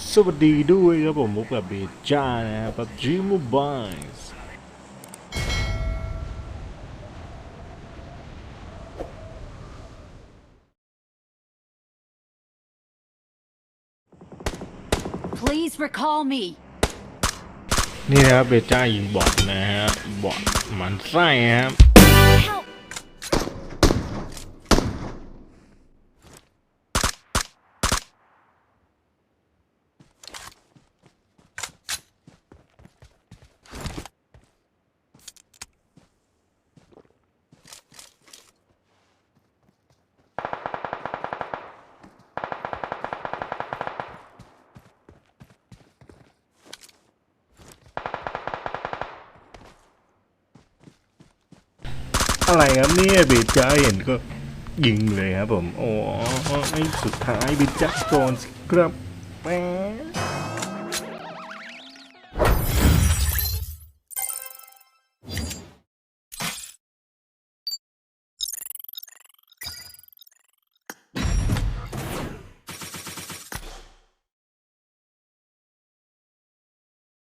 สวัสดีด้วยครับผมพบกับเบจ้านะครับกับ G Mobile Please recall me. นี่นะครับเบจ้ายิงบอทนะฮะบอทหมันไส้ครับ อะไรครับเนี่ยบิดจ้าเห็นก็ยิงเลยครับผม โอ้ไอ้สุดท้ายบิดจ้าโดนสครับแหม